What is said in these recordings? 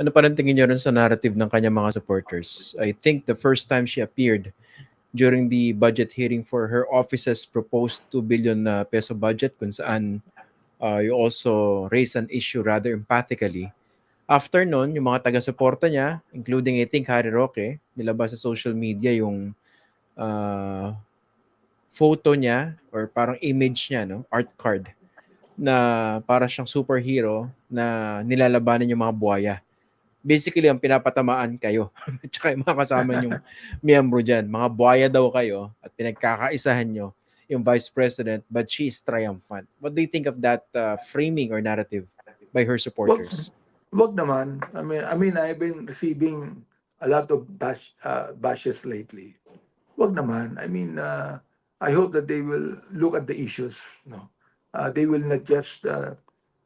Ano pa rin tingin niyo rin sa narrative ng kanyang mga supporters? I think the first time she appeared during the budget hearing for her office's proposed 2 billion na peso budget kung saan uh, you also raised an issue rather emphatically. After nun, yung mga taga-suporta niya, including I think Harry Roque, nilabas sa social media yung uh, photo niya or parang image niya, no? art card na para siyang superhero na nilalabanan yung mga buhaya. Basically, ang pinapatamaan kayo. Tsaka yung mga kasama yung miyembro dyan. Mga buhaya daw kayo at pinagkakaisahan nyo yung vice president but she is triumphant. What do you think of that uh, framing or narrative by her supporters? Wag naman. I mean, I mean, I've been receiving a lot of bash, uh, bashes lately. Wag naman. I mean, uh, I hope that they will look at the issues. No, uh, they will not just uh,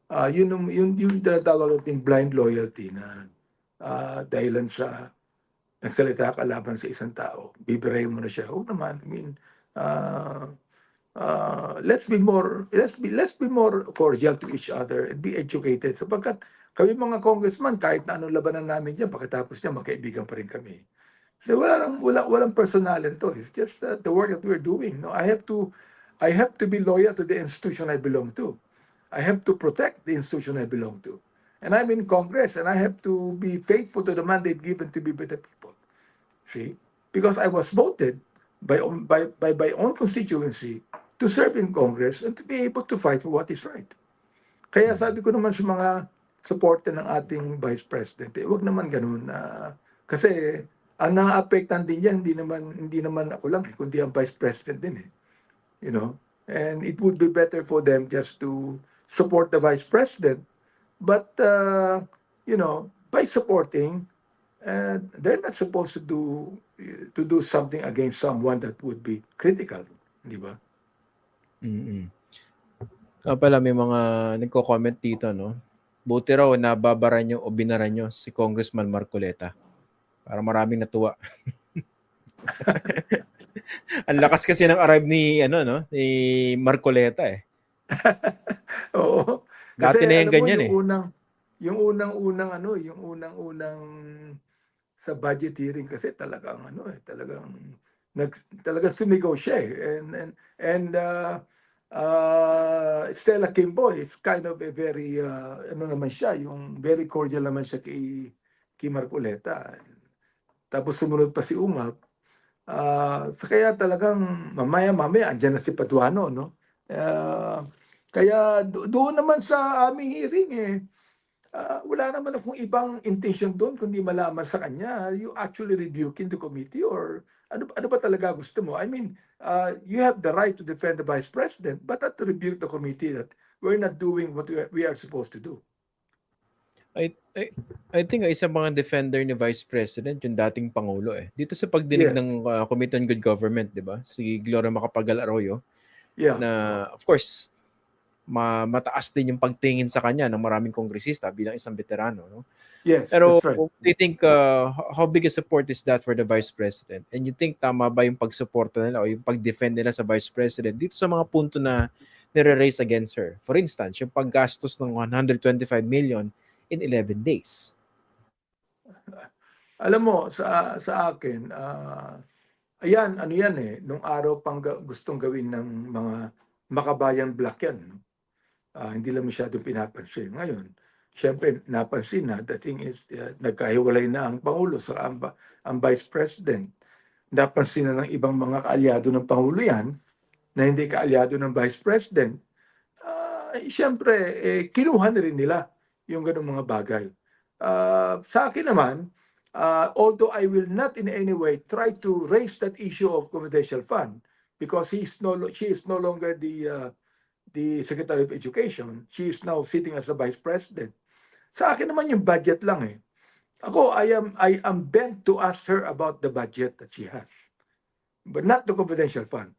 uh, yun yung yun yung tinatawag nating blind loyalty na uh, dahilan sa nagsalita ka laban sa isang tao. Bibirayin mo na siya. Wag naman. I mean, uh, uh, let's be more let's be let's be more cordial to each other and be educated sapagkat kami mga congressman kahit na anong labanan namin diyan pagkatapos niya magkaibigan pa rin kami so wala lang wala walang personalan to it's just uh, the work that we're doing no i have to i have to be loyal to the institution i belong to i have to protect the institution i belong to and i'm in congress and i have to be faithful to the mandate given to be with the people see because i was voted by by by my own constituency to serve in Congress and to be able to fight for what is right. Kaya sabi ko naman sa mga supporter ng ating Vice President, eh, wag naman ganun. na kasi ang naaapektan din yan, hindi naman, hindi naman ako lang, eh, kundi ang Vice President din. Eh. You know? And it would be better for them just to support the Vice President. But, uh, you know, by supporting, uh, they're not supposed to do to do something against someone that would be critical. Di ba? Mm. Ah, pala may mga nagko-comment dito, no? Buti raw nababara nyo o binara nyo si Congressman Marcoleta. Para maraming natuwa. Ang lakas kasi ng arrive ni ano no, ni Marcoleta eh. Oo. Dati na mo, ganyan yung eh. Unang, yung unang-unang ano, yung unang-unang sa budget hearing kasi talagang ano eh, talagang nag talagang sumigaw siya eh. And and and uh, uh, Stella Kimbo is kind of a very uh, ano naman siya, yung very cordial naman siya kay kay Marcoleta. Tapos sumunod pa si Umap. Ah, so kaya talagang mamaya-mamaya andyan na si Paduano, no? Ah, kaya do- doon naman sa aming hearing eh, ah, wala naman akong ibang intention doon kundi malaman sa kanya, you actually rebuking the committee or ano, ano ba talaga gusto mo? I mean, uh, you have the right to defend the vice president, but not to rebuke the committee that we're not doing what we are, we are supposed to do. I, I, I think isang mga defender ni Vice President yung dating Pangulo eh. Dito sa pagdinig Yes. ng uh, Committee on Good Government, di ba? Si Gloria Macapagal Arroyo Yeah. na of course ma mataas din yung pagtingin sa kanya ng maraming kongresista bilang isang veterano, no? yes, Pero right. do you think uh, how big a support is that for the Vice President? And you think tama ba yung pagsuporta nila o yung pag-defend nila sa Vice President dito sa mga punto na nire-raise against her? For instance, yung paggastos ng 125 million in 11 days. Alam mo, sa sa akin, ah, ayan, ano yan eh, nung araw pang gustong gawin ng mga makabayan black yan. no? Ah, hindi lang masyadong pinapansin. Ngayon, syempre, napansin na, the thing is, uh, nagkahiwalay na ang Pangulo sa ang, ba- ang Vice President. Napansin na ng ibang mga kaalyado ng Pangulo yan, na hindi kaalyado ng Vice President. Ah, eh, syempre, eh, kinuha na rin nila yung ganong mga bagay. Ah, sa akin naman, uh, although I will not in any way try to raise that issue of confidential fund because he is no she is no longer the uh, the Secretary of Education. She is now sitting as the Vice President. Sa akin naman yung budget lang eh. Ako, I am I am bent to ask her about the budget that she has. But not the confidential fund.